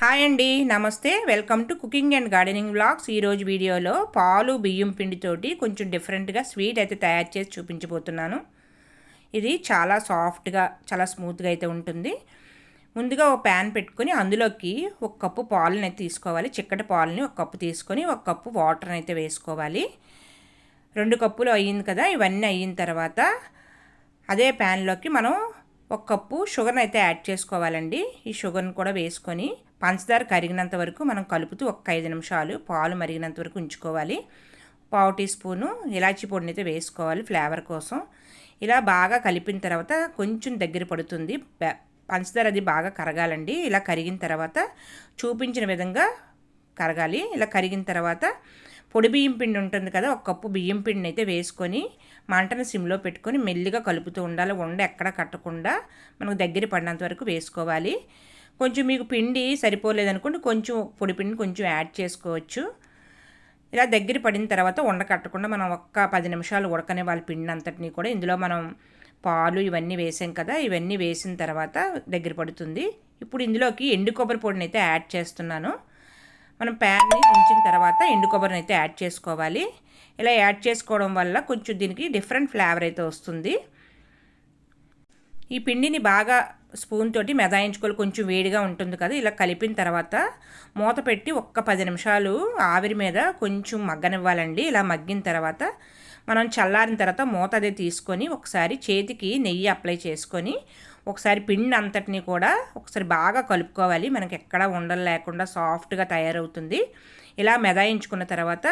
Hi అండి నమస్తే. Welcome to cooking and gardening blogs ఈరోజు వీడియోలో పాలు బియ్యం పిండితోటి కొంచెం డిఫరెంట్గా స్వీట్ అయితే తయారు చేసి చూపించబోతున్నాను. ఇది చాలా సాఫ్ట్గా చాలా స్మూత్గా అయితే ఉంటుంది. ముందుగా ఒక ప్యాన్ పెట్టుకొని అందులోకి ఒక కప్పు పాలను అయితే తీసుకోవాలి. చిక్కటి పాలని ఒక కప్పు తీసుకొని ఒక కప్పు వాటర్ని అయితే వేసుకోవాలి. రెండు కప్పులు అయ్యింది కదా ఇవన్నీ అయిన తర్వాత అదే ప్యాన్లోకి మనం ఒక కప్పు షుగర్ని అయితే యాడ్ చేసుకోవాలండి. ఈ షుగర్ని కూడా వేసుకొని పంచదార కరిగినంత వరకు మనం కలుపుతూ ఒక ఐదు నిమిషాలు పాలు మరిగినంత వరకు ఉంచుకోవాలి. పావు టీ స్పూను ఇలాచీ పొడిని అయితే వేసుకోవాలి ఫ్లేవర్ కోసం. ఇలా బాగా కలిపిన తర్వాత కొంచెం దగ్గర పడుతుంది. పంచదార అది బాగా కరగాలండి. ఇలా కరిగిన తర్వాత చూపించిన విధంగా కరగాలి. ఇలా కరిగిన తర్వాత పొడి బియ్యం పిండి ఉంటుంది కదా ఒక కప్పు బియ్యం పిండిని అయితే వేసుకొని మంటను సిమ్లో పెట్టుకొని మెల్లిగా కలుపుతూ ఉండాలి. వండ ఎక్కడ కట్టకుండా మనకు దగ్గర పడినంత వరకు వేసుకోవాలి. కొంచెం మీకు పిండి సరిపోలేదనుకోండి కొంచెం పొడి పిండిని కొంచెం యాడ్ చేసుకోవచ్చు. ఇలా దగ్గర పడిన తర్వాత వండ కట్టకుండా మనం ఒక్క పది నిమిషాలు ఉడకనే వాళ్ళ పిండి అంతటిని కూడా ఇందులో మనం పాలు ఇవన్నీ వేసాం కదా ఇవన్నీ వేసిన తర్వాత దగ్గర పడుతుంది. ఇప్పుడు ఇందులోకి ఎండు కొబ్బరి పొడిని అయితే యాడ్ చేస్తున్నాను. మనం ప్యాన్ని ఉంచిన తర్వాత ఎండు కొబ్బరిని అయితే యాడ్ చేసుకోవాలి. ఇలా యాడ్ చేసుకోవడం వల్ల కొంచెం దీనికి డిఫరెంట్ ఫ్లేవర్ అయితే వస్తుంది. ఈ పిండిని బాగా స్పూన్ తోటి మెదాయించుకోవాలి. కొంచెం వేడిగా ఉంటుంది కదా ఇలా కలిపిన తర్వాత మూత పెట్టి ఒక్క పది నిమిషాలు ఆవిరి మీద కొంచెం మగ్గనివ్వాలండి. ఇలా మగ్గిన తర్వాత మనం చల్లారిన తర్వాత మూత అదే తీసుకొని ఒకసారి చేతికి నెయ్యి అప్లై చేసుకొని ఒకసారి పిండి అంతటిని కూడా ఒకసారి బాగా కలుపుకోవాలి. మనకి ఎక్కడ ఉండలు లేకుండా సాఫ్ట్గా తయారవుతుంది. ఇలా మెదాయించుకున్న తర్వాత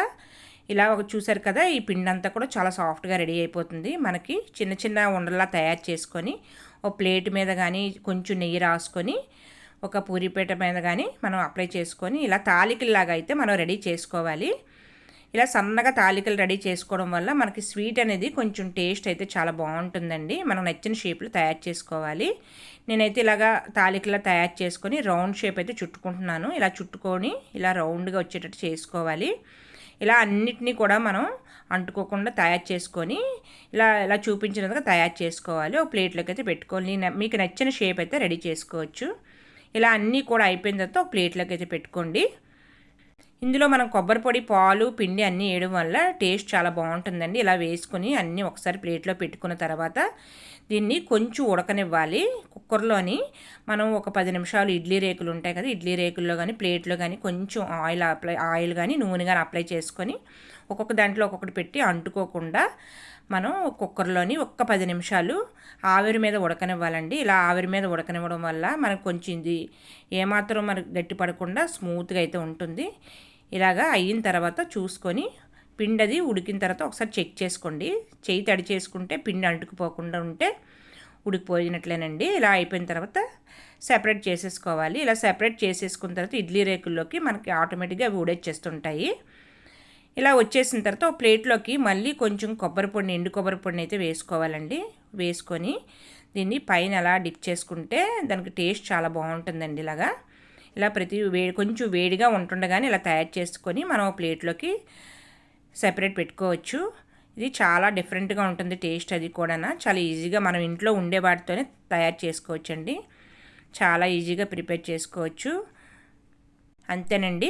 ఇలా ఒక చూసారు కదా ఈ పిండి అంతా కూడా చాలా సాఫ్ట్గా రెడీ అయిపోతుంది. మనకి చిన్న చిన్న ఉండల్లా తయారు చేసుకొని ఒక ప్లేట్ మీద కానీ కొంచెం నెయ్యి రాసుకొని ఒక పూరిపేట మీద కానీ మనం అప్లై చేసుకొని ఇలా తాలికల్లాగా అయితే మనం రెడీ చేసుకోవాలి. ఇలా సన్నగా తాలికలు రెడీ చేసుకోవడం వల్ల మనకి స్వీట్ అనేది కొంచెం టేస్ట్ అయితే చాలా బాగుంటుందండి. మనం నచ్చిన షేప్లో తయారు చేసుకోవాలి. నేనైతే ఇలాగా తాలికలా తయారు చేసుకొని రౌండ్ షేప్ అయితే చుట్టుకుంటున్నాను. ఇలా చుట్టుకొని ఇలా రౌండ్గా వచ్చేటట్టు చేసుకోవాలి. ఇలా అన్నిటినీ కూడా మనం అంటుకోకుండా తయారు చేసుకొని ఇలా ఇలా చూపించినట్టుగా తయారు చేసుకోవాలి. ఒక ప్లేట్లోకి అయితే పెట్టుకోవాలి. మీకు నచ్చిన షేప్ అయితే రెడీ చేసుకోవచ్చు. ఇలా అన్నీ కూడా అయిపోయిన తర్వాత ఒక ప్లేట్లోకి అయితే పెట్టుకోండి. ఇందులో మనం కొబ్బరి పొడి పాలు పిండి అన్నీ వేయడం వల్ల టేస్ట్ చాలా బాగుంటుందండి. ఇలా వేసుకొని అన్నీ ఒకసారి ప్లేట్లో పెట్టుకున్న తర్వాత దీన్ని కొంచెం ఉడకనివ్వాలి. కుక్కర్లోని మనం ఒక పది నిమిషాలు ఇడ్లీ రేకులు ఉంటాయి కదా ఇడ్లీ రేకుల్లో కానీ ప్లేట్లో కానీ కొంచెం ఆయిల్ అప్లై ఆయిల్ కానీ నూనె కానీ అప్లై చేసుకొని ఒక్కొక్క దాంట్లో ఒక్కొక్కటి పెట్టి అంటుకోకుండా మనం కుక్కర్లోని ఒక్క పది నిమిషాలు ఆవిరి మీద ఉడకనివ్వాలండి. ఇలా ఆవిరి మీద ఉడకనివ్వడం వల్ల మనకు కొంచెం ఇది ఏమాత్రం మనకు గట్టి పడకుండా స్మూత్గా అయితే ఉంటుంది. ఇలాగా అయిన తర్వాత చూసుకొని పిండి అది ఉడికిన తర్వాత ఒకసారి చెక్ చేసుకోండి. చేయి తడి చేసుకుంటే పిండి అంటుకుపోకుండా ఉంటే ఉడికిపోయినట్లేనండి. ఇలా అయిపోయిన తర్వాత సెపరేట్ చేసేసుకోవాలి. ఇలా సెపరేట్ చేసేసుకున్న తర్వాత ఇడ్లీ రేకుల్లోకి మనకి ఆటోమేటిక్గా అవి ఉడేచ్చేస్తుంటాయి ఇలా వచ్చేసిన తర్వాత ప్లేట్లోకి మళ్ళీ కొంచెం కొబ్బరి పొడిని ఎండు కొబ్బరి పొడిని అయితే వేసుకోవాలండి. వేసుకొని దీన్ని పైన అలా డిప్ చేసుకుంటే దానికి టేస్ట్ చాలా బాగుంటుందండి ఇలాగా. ఇలా ప్రతి వేడి కొంచెం వేడిగా ఉంటుండగానే ఇలా తయారు చేసుకొని మనం ప్లేట్లోకి సెపరేట్ పెట్టుకోవచ్చు. ఇది చాలా డిఫరెంట్గా ఉంటుంది టేస్ట్ అది కూడా చాలా ఈజీగా మనం ఇంట్లో ఉండే వాటితోనే తయారు చేసుకోవచ్చు అండి చాలా ఈజీగా ప్రిపేర్ చేసుకోవచ్చు. అంతేనండి.